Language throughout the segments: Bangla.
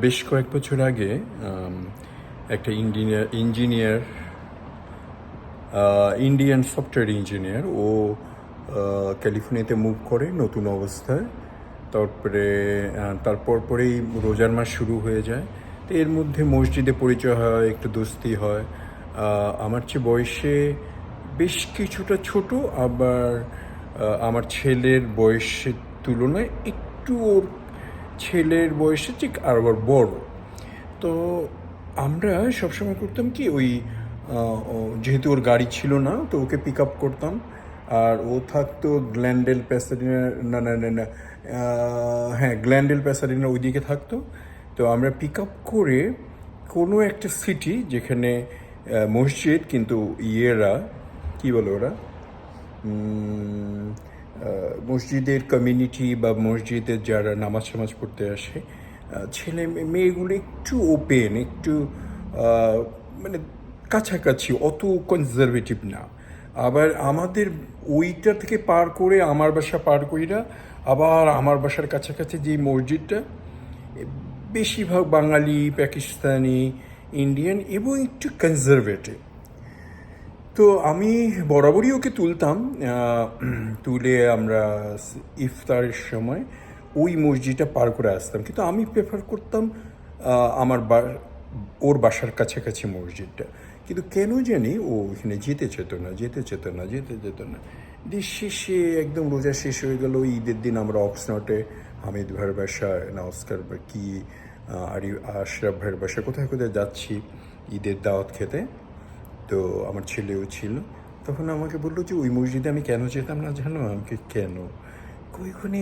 বেশ কয়েক বছর আগে একটা engineer engineer Indian software engineer ও ক্যালিফোর্নিয়াতে মুভ করে নতুন অবস্থায়। তারপরে তারপর পরেই রোজার মাস শুরু হয়ে যায়। তো এর মধ্যে মসজিদে পরিচয় হয়, একটু দোস্তি হয়। আমার চেয়ে বয়সে বেশ কিছুটা ছোট, আবার আমার ছেলের বয়সের তুলনায় একটু ওর ছেলের বয়সে ঠিক আবার বড়। তো আমরা সবসময় করতাম কি ওই যেহেতু ওর গাড়ি ছিল না, তো ওকে পিক আপ করতাম। আর ও থাকতো গ্ল্যান্ডেল প্যাসাডিনা না না না হ্যাঁ গ্ল্যান্ডেল প্যাসাডিনা ওইদিকে থাকতো। তো আমরা পিক আপ করে কোনো একটা সিটি যেখানে মসজিদ, কিন্তু ইয়েরা, কি বলে ওরা? মসজিদের কমিউনিটি বা মসজিদের যারা নামাজ টামাজ পড়তে আসে ছেলে মেয়েগুলো একটু ওপেন একটু মানে কাছাকাছি, অত কনজারভেটিভ না। আবার আমাদের ওইটা থেকে পার করে আমার বাসা পার কইরা আবার আমার বাসার কাছাকাছি যে মসজিদটা বেশিরভাগ বাঙালি, পাকিস্তানি ইন্ডিয়ান এবং একটু কনজারভেটিভ তো আমি বরাবরই ওকে তুলতাম তুলে আমরা ইফতারের সময় ওই মসজিদটা পার করে আসতাম। কিন্তু আমি প্রেফার করতাম আমার বা- ওর বাসার কাছাকাছি মসজিদটা। কিন্তু কেন জানি ও এখানে যেতে চেত না, যেতে চেত না, যেতে যেত না। শেষে একদম রোজা শেষ হয়ে গেল, ঈদের দিন আমরা অক্সনটে, হামিদ ভাইয়ের বাসা না অস্কার বা কি আরি আশরাফ ভাইয়ের বাসায় কোথায় কোথায় যাচ্ছি, ঈদের দাওয়াত খেতে? তো আমার ছেলেও ছিল, তখন আমাকে বলল যে, ওই মসজিদে আমি কেন যেতাম না জানো? আমাকে, কেন? ওইখানে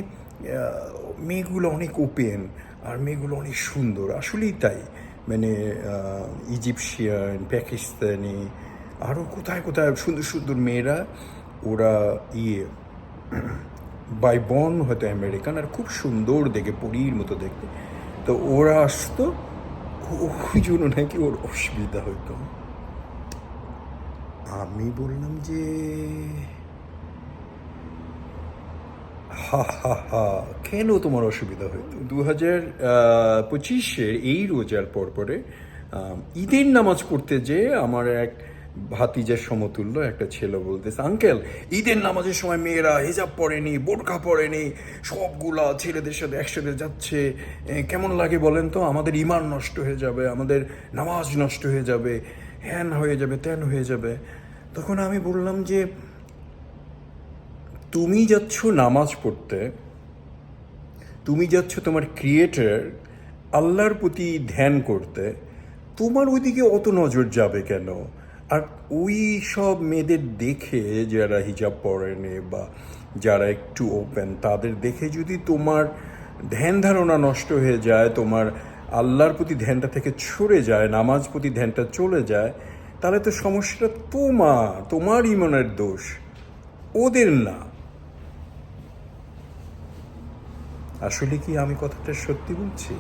মেয়েগুলো অনেক ওপেন আর মেয়েগুলো অনেক সুন্দর। আসলেই তাই। মানে ইজিপশিয়ান পাকিস্তানি আরও কোথায় কোথায় সুন্দর সুন্দর মেয়েরা, ওরা ইয়ে বাই বন হয়তো আমেরিকান আর খুব সুন্দর দেখে, পরীর মতো দেখতে। তো ওরা আসতো ওই জন্য নাকি ওর অসুবিধা হতো। আমি বললাম যে, হা হা হা, কেন তোমার অসুবিধা হইতো দু হাজার পঁচিশের এই রোজার পর পরে ঈদের নামাজ পড়তে যে আমার এক ভাতিজার সমতুল্য, একটা ছেলে বলতেছে, আঙ্কেল, ঈদের নামাজের সময় মেয়েরা হেজাব পরেনি, বোরখা পরেনি, সবগুলা ছেলেদের সাথে একসাথে যাচ্ছে। কেমন লাগে বলেন তো? আমাদের ইমান নষ্ট হয়ে যাবে, আমাদের নামাজ নষ্ট হয়ে যাবে। হ্যান হয়ে যাবে, ত্যান হয়ে যাবে। তখন আমি বললাম যে, তুমি যাচ্ছ নামাজ পড়তে, তুমি যাচ্ছ তোমার ক্রিয়েটার আল্লাহর প্রতি ধ্যান করতে, তোমার ওইদিকে অত নজর যাবে কেন? আর ওই সব মেয়েদের দেখে যারা হিজাব পরেনি বা যারা একটু ওপেন তাদের দেখে যদি তোমার ধ্যান ধারণা নষ্ট হয়ে যায়, তোমার আল্লাহর প্রতি ধ্যানটা থেকে ছড়ে যায়, নামাজ প্রতি ধ্যানটা চলে যায়, তাহলে তো সমস্যাটা তোমার তোমার ইমনের দোষ, ওদের না। আসলে কি আমি কথাটা সত্যি বলছি?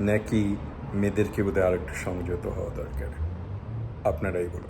নাকি মেয়েদেরকে বোধহয় আরেকটু সংযত হওয়া দরকার? আপনারাই বলুন।